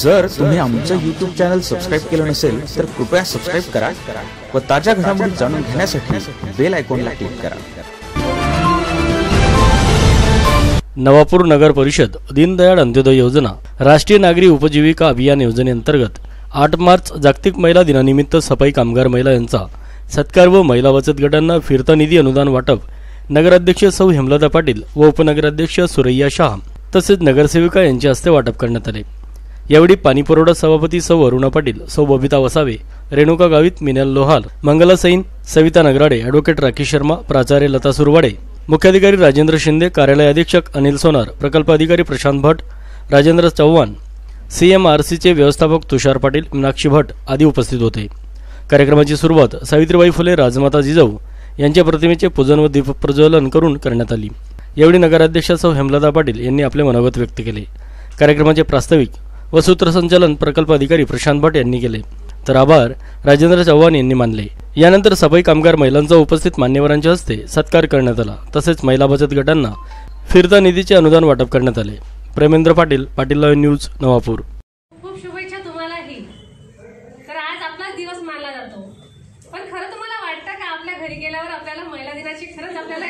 जर तुम्ही आमचं युट्यूब चॅनल सबस्क्राईब केलं नसेल तर कृपया सबस्क्राईब करा व ताज्या घडामोडी जाणून घेण्यासाठी बेल आयकॉनला क्लिक करा. नवापूर नगर परिषद दीनदयाळ अंत्योदय योजना राष्ट्रीय नागरी उपजीविका अभियान योजनेअंतर्गत आठ मार्च जागतिक महिला दिनानिमित्त सफाई कामगार महिला यांचा सत्कार व महिला बचत गटांना फिरता निधी अनुदान वाटप. नगराध्यक्ष सौ हेमलता पाटील व उपनगराध्यक्ष सुरैया शाह तसेच नगरसेविका यांच्या हस्ते वाटप करण्यात आले. यावेळी पाणीपुरवठा सभापती सौ अरुणा पाटील सौ बबिता वसावे रेणुका गावित मिनल लोहाल मंगला सैन सविता नगराडे अॅडव्होकेट राकेश शर्मा प्राचार्य लता सुरवाडे मुख्याधिकारी राजेंद्र शिंदे कार्यालय अधीक्षक अनिल सोनार प्रकल्प अधिकारी प्रशांत भट राजेंद्र चव्हाण सीएमआरसीचे व्यवस्थापक तुषार पाटील मीनाक्षी भट आदी उपस्थित होते. कार्यक्रमाची सुरुवात सावित्रीबाई फुले राजमाता जिजाऊ यांच्या प्रतिमेचे पूजन व दीपप्रज्वलन करून करण्यात आली. यावेळी नगराध्यक्षा सौ हेमलता पाटील यांनी आपले मनोगत व्यक्त केले. कार्यक्रमाचे प्रास्ताविक व सूत्रसंचालन प्रकल्प अधिकारी प्रशांत भट यांनी केले. तर आभार राजेंद्र चव्हाण यांनी मानले. यानंतर सफाई कामगार महिलांचा उपस्थित मान्यवरांच्या हस्ते सत्कार करण्यात आला. तसेच महिला बचत गटांना फिरता निधीचे अनुदान वाटप करण्यात आले. Premendra Patil Patil live news Navapur. खूप शुभेच्छा तुम्हालाही. तर आज आपला दिवस मानला जातो. पण खरं तुम्हाला वाटतं का आपल्या घरी गेल्यावर आपल्याला महिला दिनाची खरंच आपल्याला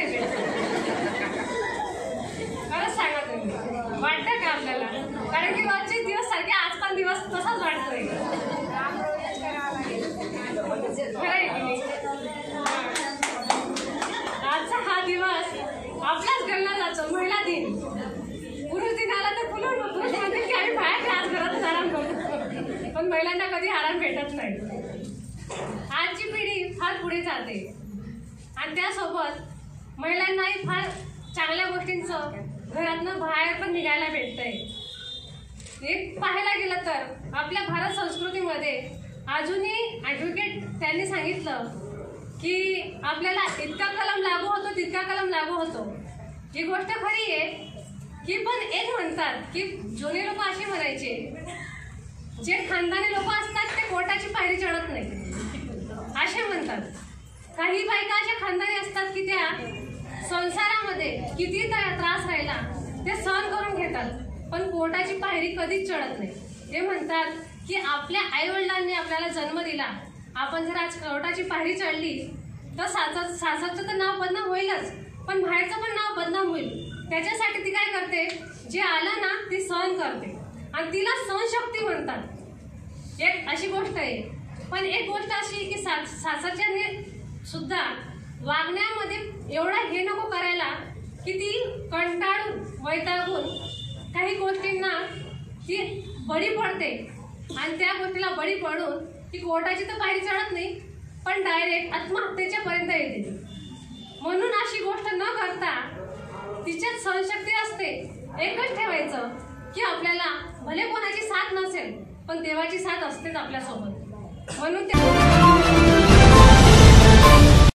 खरंच सांगा तुम्ही. वाटतं का आपल्याला? कारण की रोजचे दिवस सारखे आज पण दिवस तसाच वाटतोय खरं आहे की नाही? आजचा हा दिवस आपलाच गणला जातो महिला दिन पुरुष दिन आला तर पुरुष पुरुष म्हणतील की आम्ही बाहेर आज घरातच आराम करतो. पण महिलांना कधी आराम भेटत नाही. आजची पिढी फार पुढे जाते. आणि त्यासोबत महिलांनाही फार चांगल्या गोष्टींचं घरातनं बाहेर पण निघायला भेटतंय. एक पाहायला गेलं तर आपल्या भारत संस्कृतीमध्ये अजूनही ॲडव्होकेट त्यांनी सांगितलं की आपल्याला इतका कलम लागू होतो तितका कलम लागू होतो. ही गोष्ट खरी आहे. की पण एक म्हणतात की जुने लोक असे म्हणायचे जे खानदानी लोक असतात ते कोर्टाची पायरी चढत नाही असे म्हणतात. काही बायका अशा खानदानी असतात की त्या संसारामध्ये किती त्रास राहिला ते सहन करून घेतात पण कोर्टाची पायरी कधीच चढत नाही. ते म्हणतात की आपल्या आईवडिलांनी आपल्याला जन्म दिला. आपण जर आज कोर्टाची पायरी चढली तर सासर सासरचं तर नाव बदनाम होईलच पण बाहेरचं पण नाव बदनाम होईल. त्याच्यासाठी ती काय करते? जे आलं ना ती सहन करते. आणि तिला सहनशक्ती म्हणतात. एक अशी गोष्ट आहे. पण एक गोष्ट अशी की सा सासरच्याने सुद्धा वागण्यामध्ये एवढा हे नको करायला की ती कंटाळून वैतागून काही गोष्टींना ती बळी पडते. आणि त्या गोष्टीला बळी पडून ती कोर्टाची तर पायरी चढत नाही पण डायरेक्ट आत्महत्येच्या पर्यंत येते म्हणून अशी गोष्ट न करता सहनशक्ती असते. एकच ठेवायचं की आपल्याला भले कोणाची साथ नसेल पण देवाची साथ असतेच आपल्यासोबत. म्हणून त्या